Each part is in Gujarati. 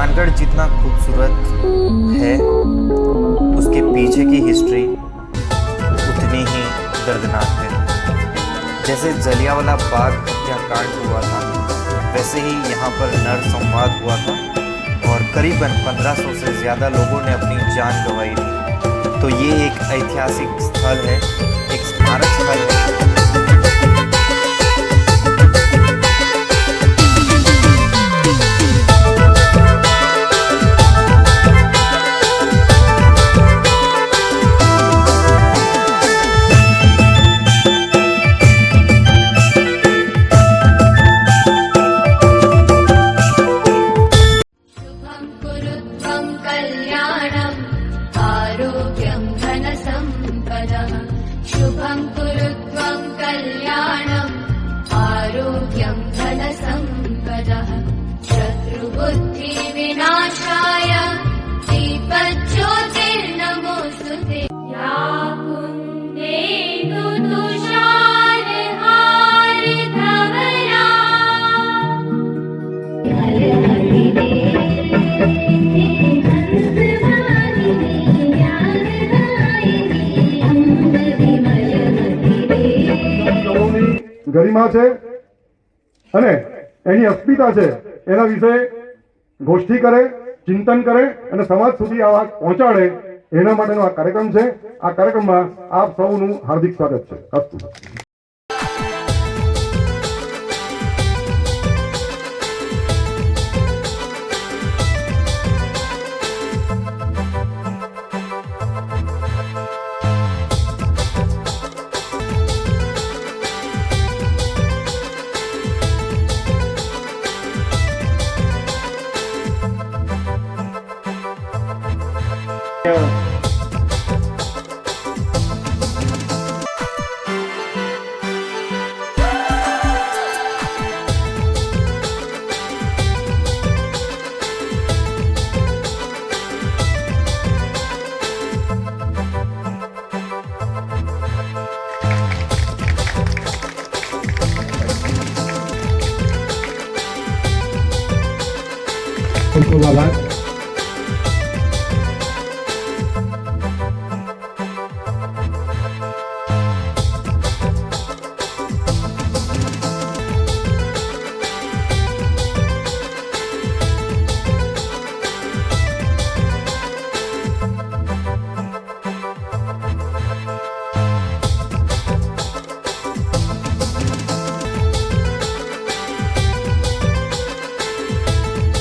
मानगढ़ जितना खूबसूरत है, उसके पीछे की हिस्ट्री उतनी ही दर्दनाक है। जैसे जलियावाला बाग हत्याकांड हुआ था, वैसे ही यहाँ पर नर संवाद हुआ था और करीबन 1500 से ज़्यादा लोगों ने अपनी जान गंवाई थी। तो ये एक ऐतिहासिक स्थल है, एक स्मारक स्थल है। Şüphem kırık ગરિમા છે અને એની અસ્મિતા છે, એના વિશે ગોષ્ઠી કરે, ચિંતન કરે અને સમાજ સુધી આ વાત પહોંચાડે, એના માટેનો આ કાર્યક્રમ છે. આ કાર્યક્રમમાં આપ સૌનું હાર્દિક સ્વાગત છે. ખૂબ ખૂબ આભાર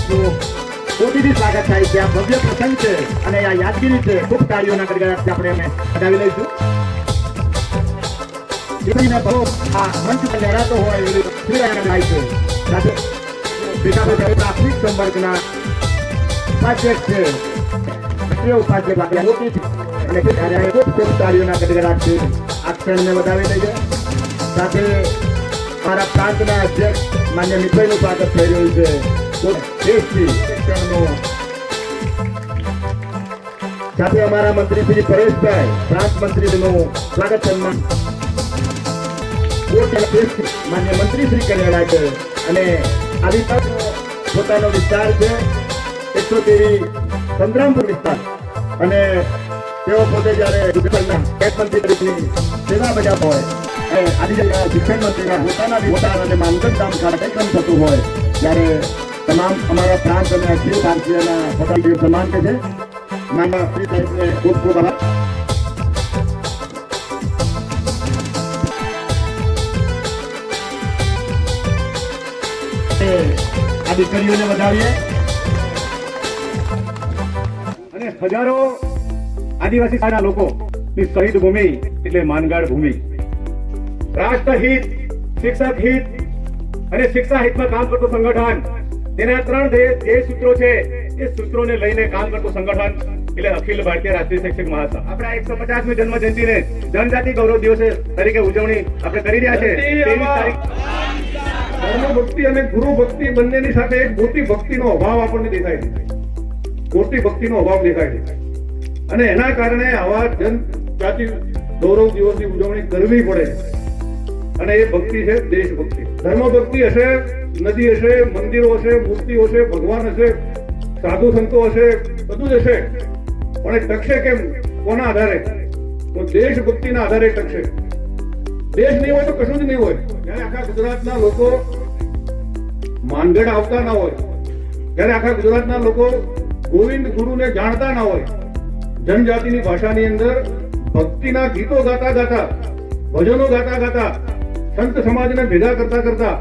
કોટીથી સ્વાગત થાય છે. આ ભવ્ય પ્રસંગ છે અને આ યાદગીરી છે. ખૂબ તાળીઓના ગડગડાટથી આપણે અમે વધાવી લઈશું. દીકરીને બહુ આ મંચ પર લહેરાતો હોય એવી શ્રી આનંદ થાય છે. સાથે ભેગા પ્રાથમિક સંવર્ગના છે. રાષ્ટ્રીય ઉપાધ્યક્ષ આપણે મોટીથી અને ત્યારે ખૂબ ખૂબ તાળીઓના ગડગડાટથી આ સાથે મારા પ્રાંતના અધ્યક્ષ માન્ય મિત્રનું સ્વાગત થઈ રહ્યું છે. સાથે અમારા મંત્રી શ્રી પરેશભાઈ, પ્રાંત મંત્રીનું સ્વાગત માન્ય મંત્રી શ્રી છે અને આવી પોતાનો વિસ્તાર છે, એકસો તેવી સંગ્રામપુર વિસ્તાર. અને તેઓ પોતે જ્યારે ગુજરાતના કેટ મંત્રી તરીકેની સેવા બજાવતા હોય આદિજાતિ શિક્ષણ મંત્રીના પોતાના વિસ્તાર અને માનગત કામ કાર્યક્રમ થતું હોય, ત્યારે તમામ અમારા પ્રાંત અને અખિલ ભારતીયના પોતાની સન્માન છે. માનવ શ્રી સાહેબને ખૂબ ખૂબ આભાર. આ દીકરીઓને વધાવીએ. અને હજારો આદિવાસી સારા લોકો ની શહીદ ભૂમિ એટલે માનગાડ ભૂમિ. રાષ્ટ્રહિત શિક્ષક હિત અને શિક્ષા હિતમાં કામ કરતું સંગઠન તેના ત્રણ ધ્યેય સૂત્રો છે એ સૂત્રોને લઈને કામ કરતું સંગઠન એટલે અખિલ ભારતીય રાષ્ટ્રીય શૈક્ષિક મહાસંઘ. આપણા એકસો પચાસમી જન્મ જયંતિને જનજાતિ ગૌરવ દિવસે તરીકે ઉજવણી આપણે કરી રહ્યા છે. ધર્મ ભક્તિ અને ગુરુ ભક્તિ બંનેની સાથે એક મોટી ભક્તિનો અભાવ આપણને દેખાય છે. મોટી ભક્તિનો અભાવ દેખાય છે. અને એના કારણે આવા જનજાતિ ગૌરવ દિવસની ઉજવણી કરવી પડે. અને એ ભક્તિ છે દેશભક્તિ. ધર્મ ભક્તિ હશે, નદી હશે, મંદિરો હશે, મૂર્તિઓ હશે, ભગવાન હશે, સાધુ સંતો હશે, બધું જ હશે. પણ એ ટકશે કેમ? કોના આધારે? તો દેશભક્તિના આધારે ટકશે. દેશ નહીં હોય તો કશું જ નહીં હોય. જયારે આખા ગુજરાતના લોકો માનગઢ આવતા ના હોય, જ્યારે આખા ગુજરાતના લોકો ગોવિંદ ગુરુને જાણતા ના હોય, જનજાતિની ભાષાની અંદર ભક્તિના ગીતો ગાતા ગાતા, ભજનો ગાતા ગાતા સંત સમાજને ભેગા કરતા કરતા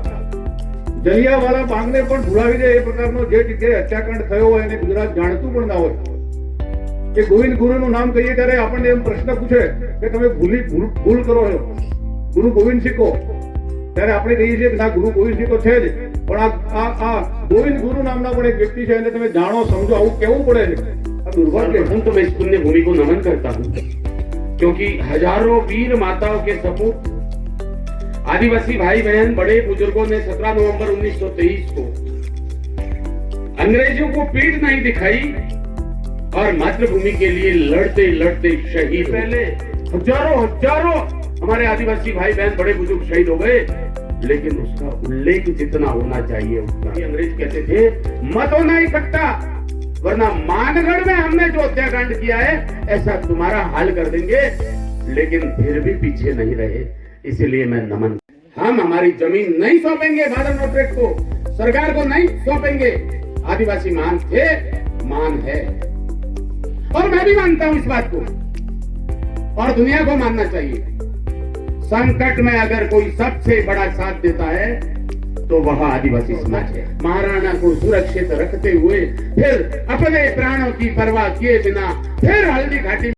જલિયાવાલા બાગને પણ ભૂલાવી દે એ પ્રકારનો જે જગ્યાએ હત્યાકાંડ થયો હોય એને ગુજરાત જાણતું પણ ના હોય કે ગોવિંદ ગુરુનું નામ કહીએ ત્યારે આપણને એમ પ્રશ્ન પૂછે કે તમે ભૂલી ભૂલ ભૂલ કરો છો ગુરુ ગોવિંદ શીખો ત્યારે આપણે કહીએ છીએ કે ના ગુરુ ગોવિંદ સિંહ તો છે જ પણ આ આ આ ગોવિંદ ગુરુ નામના પણ એક વ્યક્તિ છે એને તમે જાણો સમજો આવું કેવું પડે છે આ દુર્ભાગ્ય છે. सर्वप्रथम तो मैं इस पुण्य भूमि को नमन करता हूँ क्योंकि हजारों वीर माताओं के सपूत आदिवासी भाई बहन बड़े बुज़ुर्गों ने 17 नवंबर 1923 को अंग्रेज़ों को पीठ नहीं दिखाई और मातृभूमि के लिए लड़ते लड़ते शहीद पहले हज़ारों हज़ारों हमारे आदिवासी भाई बहन, बड़े बुज़ुर्ग शहीद हो गए। लेकिन उसका उल्लेख जितना होना चाहिए, उतना अंग्रेज़ कहते थे, मत होना सकता वरना मानगढ़ में हमने जो हत्याकांड किया है, ऐसा तुम्हारा हाल कर देंगे। लेकिन फिर भी पीछे नहीं रहे। इसीलिए मैं नमन हम हमारी ज़मीन नहीं सौंपेंगे भारत नोट्रेट को। सरकार को नहीं सौंपेंगे। आदिवासी मान थे, मान है। और मैं भी मानता हूँ इस बात को। और दुनिया को मानना चाहिए। संकट में अगर कोई सबसे बड़ा साथ देता है तो वह आदिवासी समाज है। महाराणा को सुरक्षित रखते हुए फिर अपने प्राणों की परवाह किए बिना फिर हल्दी घाटी